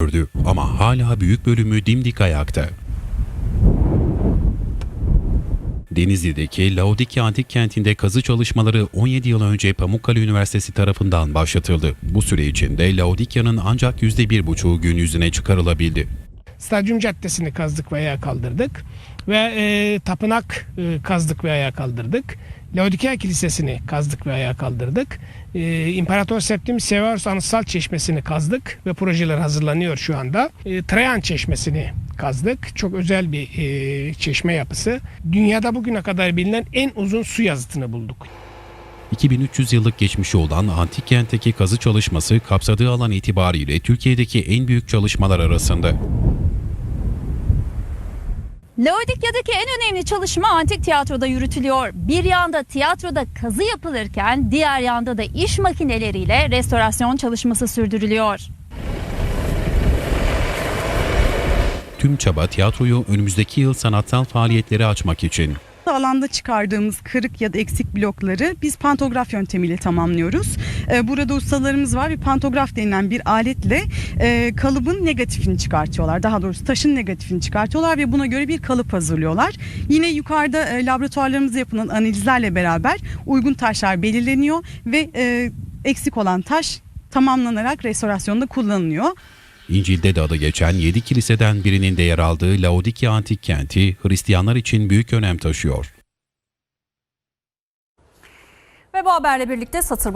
gördü ama hala büyük bölümü dimdik ayakta. Denizli'deki Laodikya Antik Kenti'nde kazı çalışmaları 17 yıl önce Pamukkale Üniversitesi tarafından başlatıldı. Bu süre içinde Laodikya'nın ancak %1,5'u gün yüzüne çıkarılabildi. Stadyum Caddesi'ni kazdık ve ayağa kaldırdık. Ve e, tapınak e, kazdık ve ayağa kaldırdık. Laodikea Kilisesi'ni kazdık ve ayağa kaldırdık. E, İmparator Septimius Severus Anıtsal Çeşmesi'ni kazdık ve projeler hazırlanıyor şu anda. E, Trajan Çeşmesi'ni kazdık. Çok özel bir e, çeşme yapısı. Dünyada bugüne kadar bilinen en uzun su yazıtını bulduk. 2300 yıllık geçmişi olan antik kentteki kazı çalışması kapsadığı alan itibariyle Türkiye'deki en büyük çalışmalar arasında. Laodikya'daki en önemli çalışma antik tiyatroda yürütülüyor. Bir yanda tiyatroda kazı yapılırken diğer yanda da iş makineleriyle restorasyon çalışması sürdürülüyor. Tüm çaba tiyatroyu önümüzdeki yıl sanatsal faaliyetleri açmak için. Alanda çıkardığımız kırık ya da eksik blokları biz pantograf yöntemiyle tamamlıyoruz. Ee, Burada ustalarımız var ve pantograf denilen bir aletle e, kalıbın negatifini çıkartıyorlar. Daha doğrusu taşın negatifini çıkartıyorlar ve buna göre bir kalıp hazırlıyorlar. Yine yukarıda e, laboratuvarlarımızda yapılan analizlerle beraber uygun taşlar belirleniyor ve e, eksik olan taş tamamlanarak restorasyonda kullanılıyor. İncil'de de adı geçen 7 kiliseden birinin de yer aldığı Laodikya Antik Kenti Hristiyanlar için büyük önem taşıyor. Ve bu haberle birlikte satır